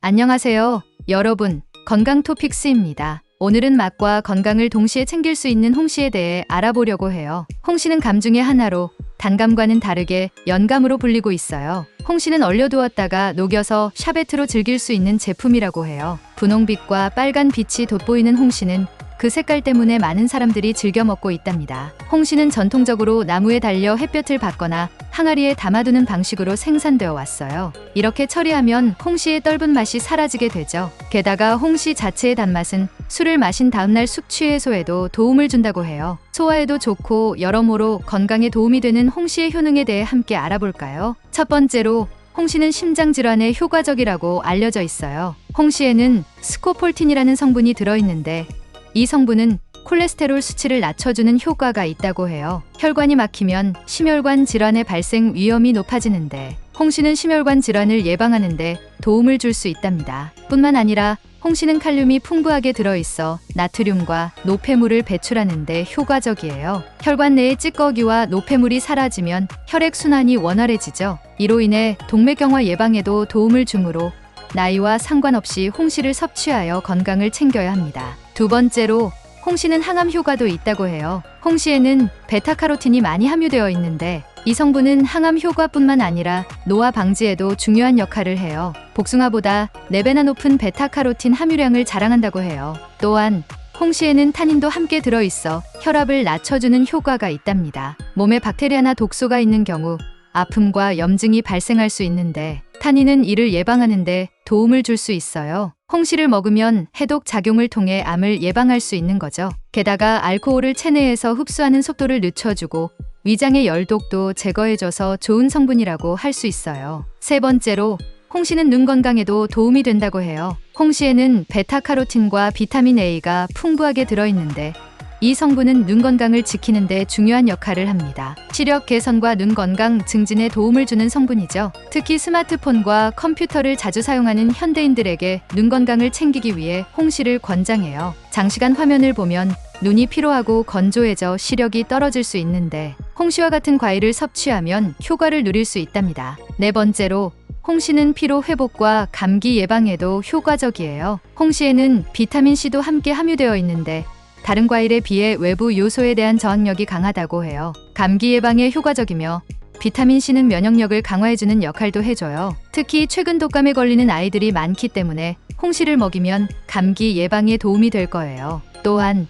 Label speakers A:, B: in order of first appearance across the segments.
A: 안녕하세요. 여러분, 건강 토픽스입니다. 오늘은 맛과 건강을 동시에 챙길 수 있는 홍시에 대해 알아보려고 해요. 홍시는 감 중의 하나로 단감과는 다르게 연감으로 불리고 있어요. 홍시는 얼려두었다가 녹여서 샤베트로 즐길 수 있는 제품이라고 해요. 분홍빛과 빨간 빛이 돋보이는 홍시는 그 색깔 때문에 많은 사람들이 즐겨 먹고 있답니다. 홍시는 전통적으로 나무에 달려 햇볕을 받거나 항아리에 담아두는 방식으로 생산되어 왔어요. 이렇게 처리하면 홍시의 떫은 맛이 사라지게 되죠. 게다가 홍시 자체의 단맛은 술을 마신 다음날 숙취 해소에도 도움을 준다고 해요. 소화에도 좋고 여러모로 건강에 도움이 되는 홍시의 효능에 대해 함께 알아볼까요? 첫 번째로 홍시는 심장 질환에 효과적이라고 알려져 있어요. 홍시에는 스코폴틴이라는 성분이 들어있는데 이 성분은 콜레스테롤 수치를 낮춰주는 효과가 있다고 해요. 혈관이 막히면 심혈관 질환의 발생 위험이 높아지는데 홍시는 심혈관 질환을 예방하는데 도움을 줄 수 있답니다. 뿐만 아니라 홍시는 칼륨이 풍부하게 들어있어 나트륨과 노폐물을 배출하는데 효과적이에요. 혈관 내의 찌꺼기와 노폐물이 사라지면 혈액 순환이 원활해지죠. 이로 인해 동맥경화 예방에도 도움을 주므로 나이와 상관없이 홍시를 섭취하여 건강을 챙겨야 합니다. 두 번째로 홍시는 항암 효과도 있다고 해요. 홍시에는 베타카로틴이 많이 함유되어 있는데 이 성분은 항암 효과뿐만 아니라 노화 방지에도 중요한 역할을 해요. 복숭아보다 4배나 높은 베타카로틴 함유량을 자랑한다고 해요. 또한 홍시에는 타닌도 함께 들어있어 혈압을 낮춰주는 효과가 있답니다. 몸에 박테리아나 독소가 있는 경우 아픔과 염증이 발생할 수 있는데 타닌은 이를 예방하는데 도움을 줄 수 있어요. 홍시를 먹으면 해독 작용을 통해 암을 예방할 수 있는 거죠. 게다가 알코올을 체내에서 흡수하는 속도를 늦춰주고 위장의 열독도 제거해줘서 좋은 성분이라고 할 수 있어요. 세 번째로 홍시는 눈 건강에도 도움이 된다고 해요. 홍시에는 베타카로틴과 비타민 A가 풍부하게 들어있는데 이 성분은 눈 건강을 지키는 데 중요한 역할을 합니다. 시력 개선과 눈 건강 증진에 도움을 주는 성분이죠. 특히 스마트폰과 컴퓨터를 자주 사용하는 현대인들에게 눈 건강을 챙기기 위해 홍시를 권장해요. 장시간 화면을 보면 눈이 피로하고 건조해져 시력이 떨어질 수 있는데 홍시와 같은 과일을 섭취하면 효과를 누릴 수 있답니다. 네 번째로 홍시는 피로 회복과 감기 예방에도 효과적이에요. 홍시에는 비타민 C도 함께 함유되어 있는데 다른 과일에 비해 외부 요소에 대한 저항력이 강하다고 해요. 감기 예방에 효과적이며 비타민 C는 면역력을 강화해주는 역할도 해줘요. 특히 최근 독감에 걸리는 아이들이 많기 때문에 홍시를 먹이면 감기 예방에 도움이 될 거예요. 또한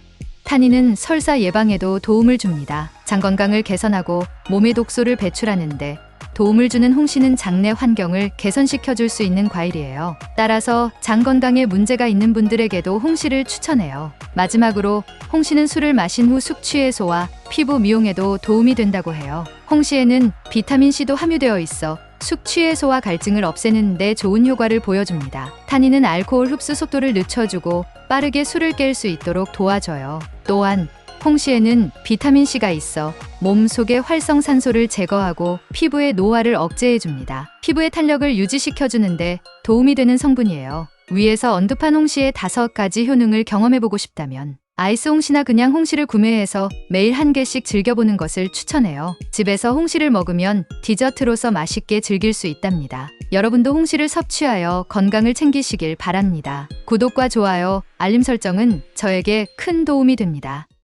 A: 타닌은 설사 예방에도 도움을 줍니다. 장 건강을 개선하고 몸의 독소를 배출하는데 도움을 주는 홍시는 장내 환경을 개선시켜 줄 수 있는 과일이에요. 따라서 장 건강에 문제가 있는 분들에게도 홍시를 추천해요. 마지막으로 홍시는 술을 마신 후 숙취 해소와 피부 미용에도 도움이 된다고 해요. 홍시에는 비타민 C도 함유되어 있어 숙취 해소와 갈증을 없애는 데 좋은 효과를 보여줍니다. 타닌은 알코올 흡수 속도를 늦춰주고 빠르게 술을 깰 수 있도록 도와줘요. 또한 홍시에는 비타민C가 있어 몸 속의 활성산소를 제거하고 피부의 노화를 억제해줍니다. 피부의 탄력을 유지시켜주는데 도움이 되는 성분이에요. 위에서 언급한 홍시의 다섯 가지 효능을 경험해보고 싶다면 아이스 홍시나 그냥 홍시를 구매해서 매일 한 개씩 즐겨보는 것을 추천해요. 집에서 홍시를 먹으면 디저트로서 맛있게 즐길 수 있답니다. 여러분도 홍시를 섭취하여 건강을 챙기시길 바랍니다. 구독과 좋아요, 알림 설정은 저에게 큰 도움이 됩니다.